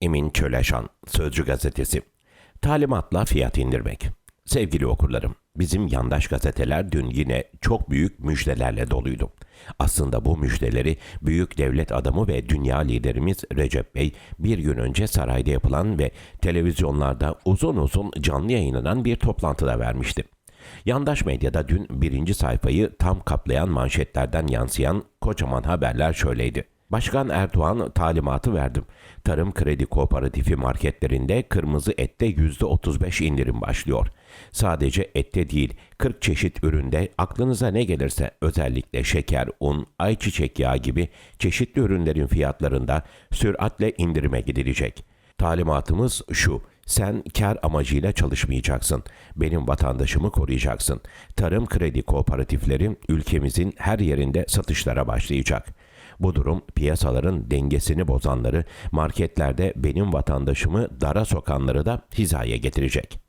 Emin Çöleşan, Sözcü Gazetesi. Talimatla fiyat indirmek. Sevgili okurlarım, bizim yandaş gazeteler dün yine çok büyük müjdelerle doluydu. Aslında bu müjdeleri büyük devlet adamı ve dünya liderimiz Recep Bey bir gün önce sarayda yapılan ve televizyonlarda uzun uzun canlı yayınlanan bir toplantıda vermişti. Yandaş medyada dün birinci sayfayı tam kaplayan manşetlerden yansıyan kocaman haberler şöyleydi. Başkan Erdoğan talimatı verdim. Tarım Kredi Kooperatifi marketlerinde kırmızı ette %35 indirim başlıyor. Sadece ette değil 40 çeşit üründe aklınıza ne gelirse özellikle şeker, un, ayçiçek yağı gibi çeşitli ürünlerin fiyatlarında süratle indirime gidilecek. Talimatımız şu. Sen kar amacıyla çalışmayacaksın. Benim vatandaşımı koruyacaksın. Tarım kredi kooperatifleri ülkemizin her yerinde satışlara başlayacak. Bu durum piyasaların dengesini bozanları, marketlerde benim vatandaşımı dara sokanları da hizaya getirecek.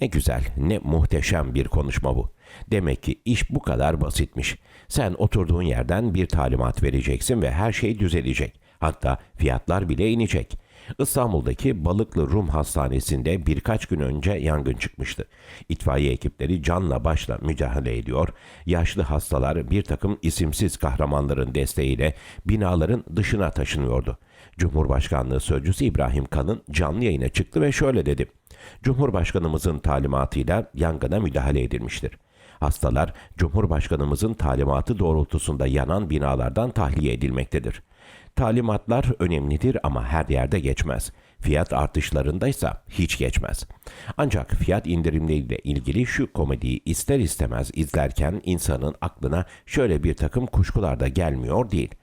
Ne güzel, ne muhteşem bir konuşma bu. Demek ki iş bu kadar basitmiş. Sen oturduğun yerden bir talimat vereceksin ve her şey düzelecek. Hatta fiyatlar bile inecek. İstanbul'daki Balıklı Rum Hastanesi'nde birkaç gün önce yangın çıkmıştı. İtfaiye ekipleri canla başla mücadele ediyor. Yaşlı hastalar bir takım isimsiz kahramanların desteğiyle binaların dışına taşınıyordu. Cumhurbaşkanlığı Sözcüsü İbrahim Kalın canlı yayına çıktı ve şöyle dedi. Cumhurbaşkanımızın talimatıyla yangına müdahale edilmiştir. Hastalar Cumhurbaşkanımızın talimatı doğrultusunda yanan binalardan tahliye edilmektedir. Talimatlar önemlidir ama her yerde geçmez. Fiyat artışlarındaysa hiç geçmez. Ancak fiyat indirimleriyle ilgili şu komediyi ister istemez izlerken insanın aklına şöyle bir takım kuşkular da gelmiyor değil.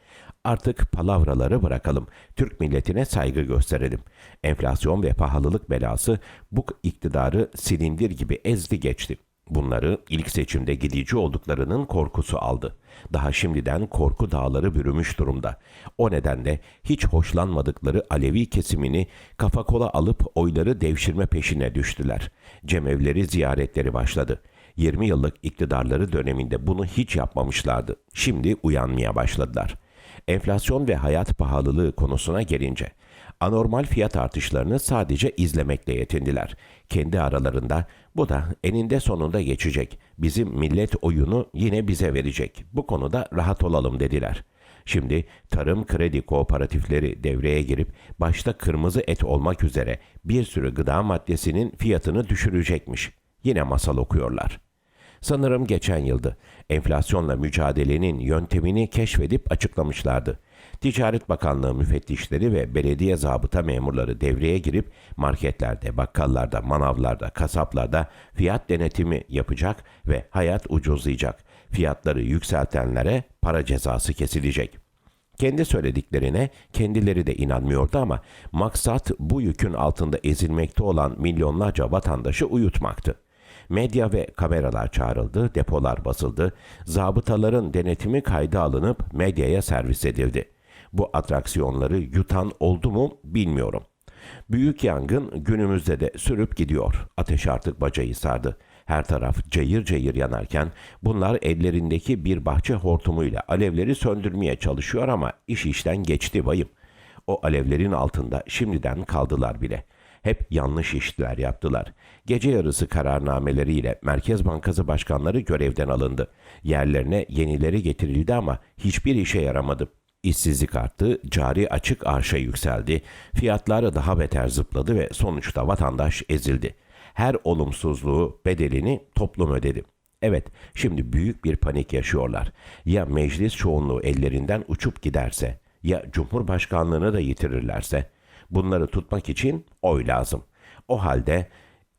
Artık palavraları bırakalım. Türk milletine saygı gösterelim. Enflasyon ve pahalılık belası bu iktidarı silindir gibi ezdi geçti. Bunları ilk seçimde gidici olduklarının korkusu aldı. Daha şimdiden korku dağları bürümüş durumda. O nedenle hiç hoşlanmadıkları Alevi kesimini kafa kola alıp oyları devşirme peşine düştüler. Cemevleri ziyaretleri başladı. 20 yıllık iktidarları döneminde bunu hiç yapmamışlardı. Şimdi uyanmaya başladılar. Enflasyon ve hayat pahalılığı konusuna gelince anormal fiyat artışlarını sadece izlemekle yetindiler. Kendi aralarında bu da eninde sonunda geçecek. Bizim millet oyunu yine bize verecek. Bu konuda rahat olalım dediler. Şimdi tarım kredi kooperatifleri devreye girip başta kırmızı et olmak üzere bir sürü gıda maddesinin fiyatını düşürecekmiş. Yine masal okuyorlar. Sanırım geçen yıldı. Enflasyonla mücadelenin yöntemini keşfedip açıklamışlardı. Ticaret Bakanlığı müfettişleri ve belediye zabıta memurları devreye girip marketlerde, bakkallarda, manavlarda, kasaplarda fiyat denetimi yapacak ve hayat ucuzlayacak. Fiyatları yükseltenlere para cezası kesilecek. Kendi söylediklerine kendileri de inanmıyordu ama maksat bu yükün altında ezilmekte olan milyonlarca vatandaşı uyutmaktı. Medya ve kameralar çağrıldı, depolar basıldı, zabıtaların denetimi kayda alınıp medyaya servis edildi. Bu atraksiyonları yutan oldu mu bilmiyorum. Büyük yangın günümüzde de sürüp gidiyor. Ateş artık bacayı sardı. Her taraf cayır cayır yanarken bunlar ellerindeki bir bahçe hortumuyla alevleri söndürmeye çalışıyor ama iş işten geçti bayım. O alevlerin altında şimdiden kaldılar bile. Hep yanlış işler yaptılar. Gece yarısı kararnameleriyle Merkez Bankası başkanları görevden alındı. Yerlerine yenileri getirildi ama hiçbir işe yaramadı. İşsizlik arttı, cari açık arşa yükseldi, fiyatlar daha beter zıpladı ve sonuçta vatandaş ezildi. Her olumsuzluğu bedelini toplum ödedi. Evet, şimdi büyük bir panik yaşıyorlar. Ya meclis çoğunluğu ellerinden uçup giderse, ya cumhurbaşkanlığını da yitirirlerse, bunları tutmak için oy lazım. O halde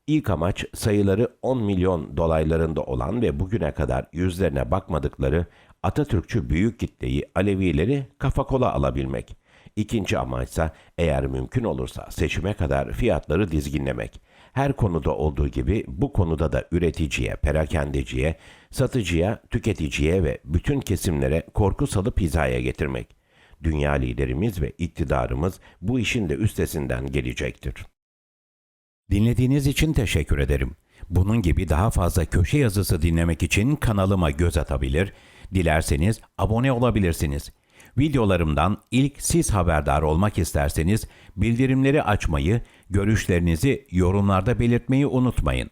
ilk amaç sayıları 10 milyon dolaylarında olan ve bugüne kadar yüzlerine bakmadıkları Atatürkçü büyük kitleyi Alevileri kafa kola alabilmek. İkinci amaçsa eğer mümkün olursa seçime kadar fiyatları dizginlemek. Her konuda olduğu gibi bu konuda da üreticiye, perakendeciye, satıcıya, tüketiciye ve bütün kesimlere korku salıp hizaya getirmek. Dünya liderimiz ve iktidarımız bu işin de üstesinden gelecektir. Dinlediğiniz için teşekkür ederim. Bunun gibi daha fazla köşe yazısı dinlemek için kanalıma göz atabilir, dilerseniz abone olabilirsiniz. Videolarımdan ilk siz haberdar olmak isterseniz bildirimleri açmayı, görüşlerinizi yorumlarda belirtmeyi unutmayın.